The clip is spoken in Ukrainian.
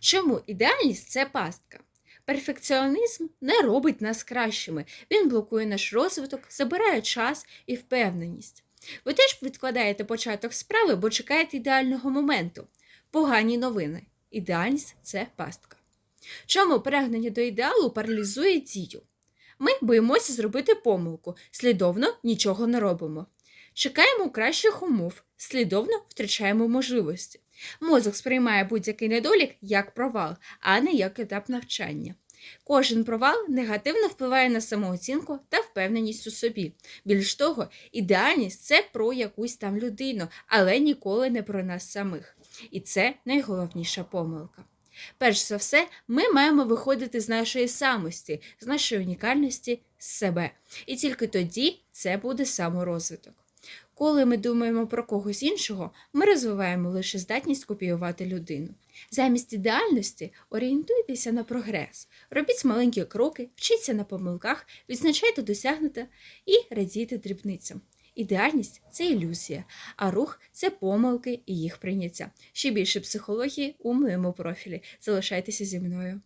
Чому ідеальність це пастка? Перфекціонізм не робить нас кращими, він блокує наш розвиток, забирає час і впевненість. Ви теж відкладаєте початок справи, бо чекаєте ідеального моменту. Погані новини. Ідеальність це пастка. Чому прагнення до ідеалу паралізує дію? Ми боїмося зробити помилку, слідовно нічого не робимо. Чекаємо кращих умов, слідовно втрачаємо можливості. Мозок сприймає будь-який недолік як провал, а не як етап навчання. Кожен провал негативно впливає на самооцінку та впевненість у собі. Більш того, ідеальність це про якусь там людину, але ніколи не про нас самих. І це найголовніша помилка. Перш за все, ми маємо виходити з нашої самості, з нашої унікальності, з себе. І тільки тоді це буде саморозвиток. Коли ми думаємо про когось іншого, ми розвиваємо лише здатність копіювати людину. Замість ідеальності орієнтуйтеся на прогрес, робіть маленькі кроки, вчіться на помилках, відзначайте досягнуте і радійте дрібницям. Ідеальність це ілюзія, а рух це помилки і їх прийняття. Ще більше психології у моєму профілі. Залишайтеся зі мною.